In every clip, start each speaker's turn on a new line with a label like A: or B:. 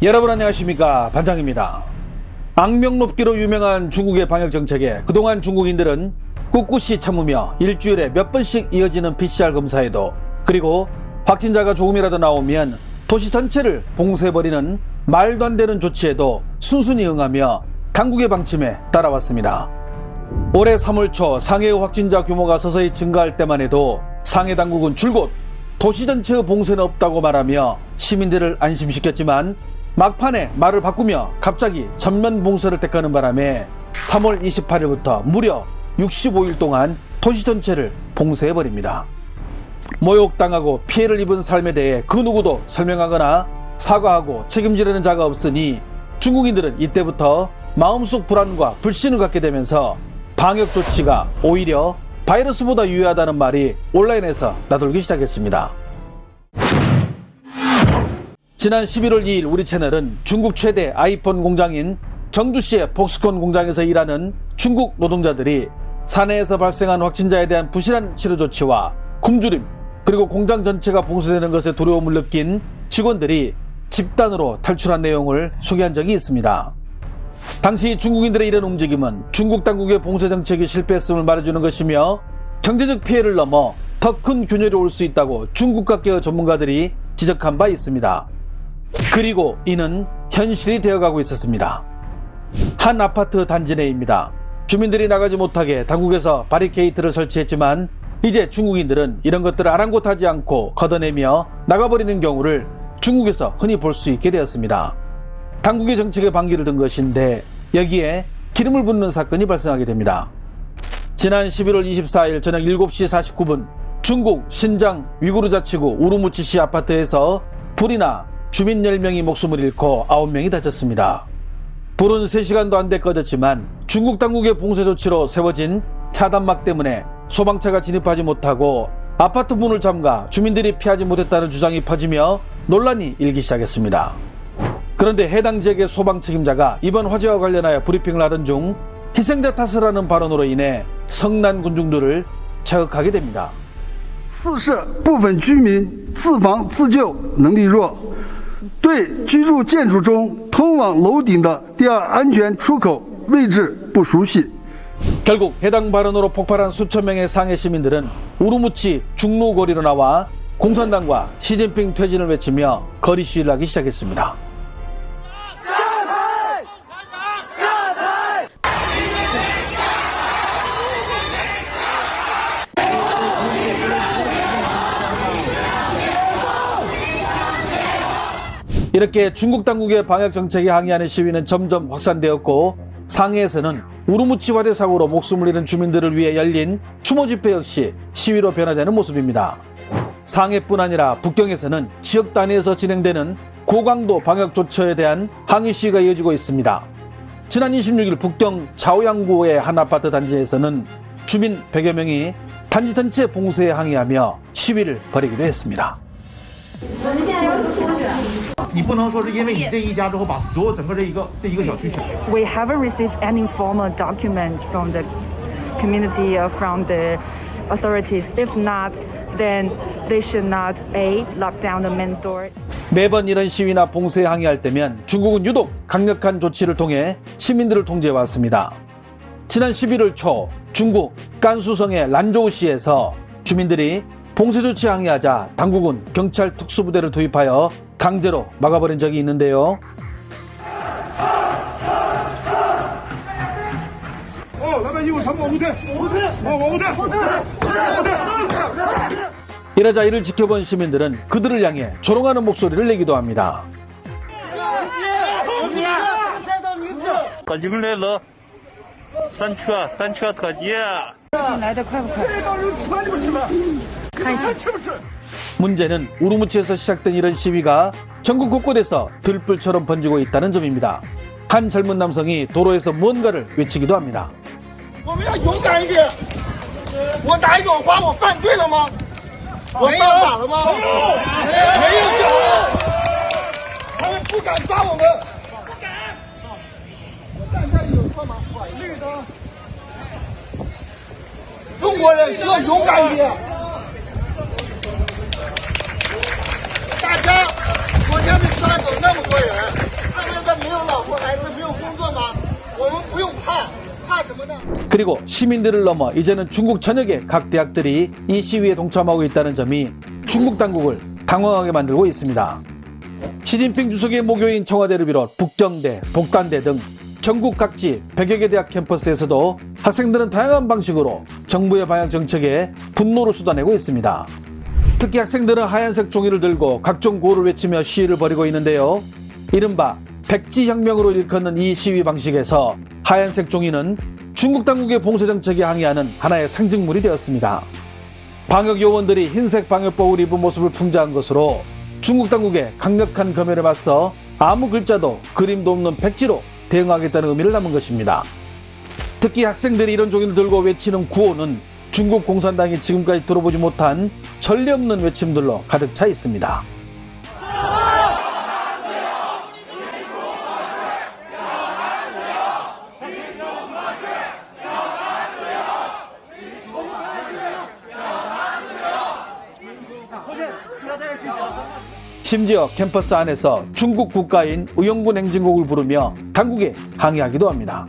A: 여러분 안녕하십니까 반장입니다. 악명 높기로 유명한 중국의 방역 정책에 그동안 중국인들은 꿋꿋이 참으며 일주일에 몇 번씩 이어지는 PCR 검사에도 그리고 확진자가 조금이라도 나오면 도시 전체를 봉쇄해버리는 말도 안 되는 조치에도 순순히 응하며 당국의 방침에 따라왔습니다. 올해 3월 초 상해의 확진자 규모가 서서히 증가할 때만 해도 상해 당국은 줄곧 도시 전체의 봉쇄는 없다고 말하며 시민들을 안심시켰지만 막판에 말을 바꾸며 갑자기 전면 봉쇄를 택하는 바람에 3월 28일부터 무려 65일 동안 도시 전체를 봉쇄해버립니다. 모욕당하고 피해를 입은 삶에 대해 그 누구도 설명하거나 사과하고 책임지려는 자가 없으니 중국인들은 이때부터 마음속 불안과 불신을 갖게 되면서 방역 조치가 오히려 바이러스보다 유효하다는 말이 온라인에서 나돌기 시작했습니다. 지난 11월 2일 우리 채널은 중국 최대 아이폰 공장인 정주시의 폭스콘 공장에서 일하는 중국 노동자들이 사내에서 발생한 확진자에 대한 부실한 치료 조치와 굶주림 그리고 공장 전체가 봉쇄되는 것에 두려움을 느낀 직원들이 집단으로 탈출한 내용을 소개한 적이 있습니다. 당시 중국인들의 이런 움직임은 중국 당국의 봉쇄 정책이 실패했음을 말해주는 것이며 경제적 피해를 넘어 더 큰 균열이 올 수 있다고 중국 각계의 전문가들이 지적한 바 있습니다. 그리고 이는 현실이 되어가고 있었습니다. 한 아파트 단지 내입니다. 주민들이 나가지 못하게 당국에서 바리케이트를 설치했지만 이제 중국인들은 이런 것들을 아랑곳하지 않고 걷어내며 나가버리는 경우를 중국에서 흔히 볼 수 있게 되었습니다. 당국의 정책에 반기를 든 것인데 여기에 기름을 붓는 사건이 발생하게 됩니다. 지난 11월 24일 저녁 7시 49분 중국 신장 위구르 자치구 우루무치시 아파트에서 불이 나 주민 10명이 목숨을 잃고 9명이 다쳤습니다. 불은 3시간도 안 돼 꺼졌지만 중국 당국의 봉쇄 조치로 세워진 차단막 때문에 소방차가 진입하지 못하고 아파트 문을 잠가 주민들이 피하지 못했다는 주장이 퍼지며 논란이 일기 시작했습니다. 그런데 해당 지역의 소방 책임자가 이번 화재와 관련하여 브리핑을 하던 중 희생자 탓을 하는 발언으로 인해 성난 군중들을 자극하게 됩니다.
B: 四社部分居民自防自救能力弱，对居住建筑中通往楼顶的第二安全出口位置不熟悉。
A: 결국 해당 발언으로 폭발한 수천 명의 상해 시민들은 우루무치 중로거리로 나와 공산당과 시진핑 퇴진을 외치며 거리 시위를 하기 시작했습니다. 이렇게 중국 당국의 방역 정책에 항의하는 시위는 점점 확산되었고 상해에서는 우루무치 화재 사고로 목숨을 잃은 주민들을 위해 열린 추모 집회 역시 시위로 변화되는 모습입니다. 상해뿐 아니라 북경에서는 지역 단위에서 진행되는 고강도 방역 조처에 대한 항의 시위가 이어지고 있습니다. 지난 26일 북경 자오양구의 한 아파트 단지에서는 주민 100여 명이 단지 전체 봉쇄에 항의하며 시위를 벌이기도 했습니다.
C: 你不能说是因为你这一家之后把所有整个这一个这一个小区全
D: We haven't received any formal documents from the community or from the authorities. If not, then they should not a lock down the main door.
A: 매번 이런 시위나 봉쇄에 항의할 때면 중국은 유독 강력한 조치를 통해 시민들을 통제해 왔습니다. 지난 11월 초 중국 깐수성의 란조우시에서 주민들이 봉쇄 조치 항의하자 당국은 경찰 특수부대를 도입하여 강제로 막아버린 적이 있는데요. 이러자 이를 지켜본 시민들은 그들을 향해 조롱하는 목소리를 내기도 합니다.
D: 한시
A: 문제는 우루무치에서 시작된 이런 시위가 전국 곳곳에서 들불처럼 번지고 있다는 점입니다. 한 젊은 남성이 도로에서 무언가를 외치기도 합니다.
E: 抓走那么多人，他们在没有老婆孩子、没有工作吗？我们不用怕。
A: 그리고 시민들을 넘어 이제는 중국 전역의 각 대학들이 이 시위에 동참하고 있다는 점이 중국 당국을 당황하게 만들고 있습니다. 시진핑 주석의 목요인 청와대를 비롯 북경대, 복단대 등 전국 각지 100여 개 대학 캠퍼스에서도 학생들은 다양한 방식으로 정부의 방향 정책에 분노를 쏟아내고 있습니다. 특히 학생들은 하얀색 종이를 들고 각종 구호를 외치며 시위를 벌이고 있는데요. 이른바 백지혁명으로 일컫는 이 시위 방식에서 하얀색 종이는 중국 당국의 봉쇄 정책에 항의하는 하나의 상징물이 되었습니다. 방역 요원들이 흰색 방역복을 입은 모습을 풍자한 것으로 중국 당국의 강력한 검열에 맞서 아무 글자도 그림도 없는 백지로 대응하겠다는 의미를 담은 것입니다. 특히 학생들이 이런 종이를 들고 외치는 구호는 중국 공산당이 지금까지 들어보지 못한 전례 없는 외침들로 가득 차 있습니다. 심지어 캠퍼스 안에서 중국 국가인 의용군 행진곡을 부르며 당국에 항의하기도 합니다.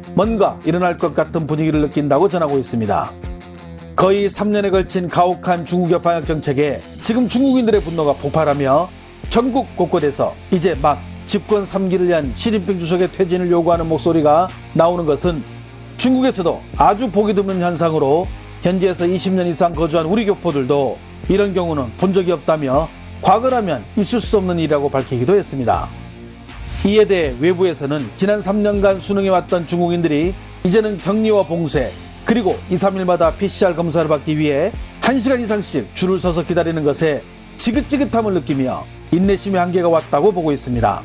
A: 뭔가 일어날 것 같은 분위기를 느낀다고 전하고 있습니다. 거의 3년에 걸친 가혹한 중국의 방역 정책에 지금 중국인들의 분노가 폭발하며 전국 곳곳에서 이제 막 집권 3기를 위한 시진핑 주석의 퇴진을 요구하는 목소리가 나오는 것은 중국에서도 아주 보기 드문 현상으로 현지에서 20년 이상 거주한 우리 교포들도 이런 경우는 본 적이 없다며 과거라면 있을 수 없는 일이라고 밝히기도 했습니다. 이에 대해 외부에서는 지난 3년간 수능해왔던 중국인들이 이제는 격리와 봉쇄 그리고 2, 3일마다 PCR 검사를 받기 위해 1시간 이상씩 줄을 서서 기다리는 것에 지긋지긋함을 느끼며 인내심의 한계가 왔다고 보고 있습니다.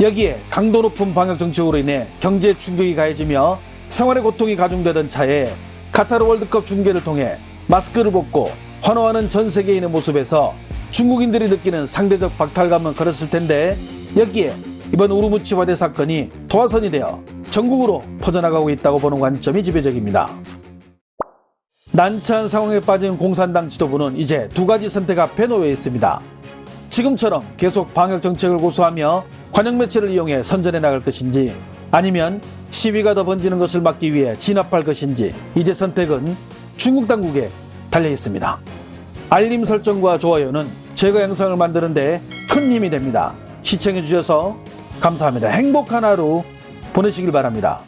A: 여기에 강도 높은 방역 정책으로 인해 경제 충격이 가해지며 생활의 고통이 가중되던 차에 카타르 월드컵 중계를 통해 마스크를 벗고 환호하는 전 세계인의 모습에서 중국인들이 느끼는 상대적 박탈감은 그랬을 텐데 여기에 이번 우르무치 화대 사건이 도화선이 되어 전국으로 퍼져나가고 있다고 보는 관점이 지배적입니다. 난처한 상황에 빠진 공산당 지도부는 이제 두 가지 선택 앞에 놓여 있습니다. 지금처럼 계속 방역 정책을 고수하며 관영 매체를 이용해 선전해 나갈 것인지 아니면 시위가 더 번지는 것을 막기 위해 진압할 것인지 이제 선택은 중국 당국에 달려 있습니다. 알림 설정과 좋아요는 제가 영상을 만드는데 큰 힘이 됩니다. 시청해 주셔서 감사합니다. 행복한 하루 보내시길 바랍니다.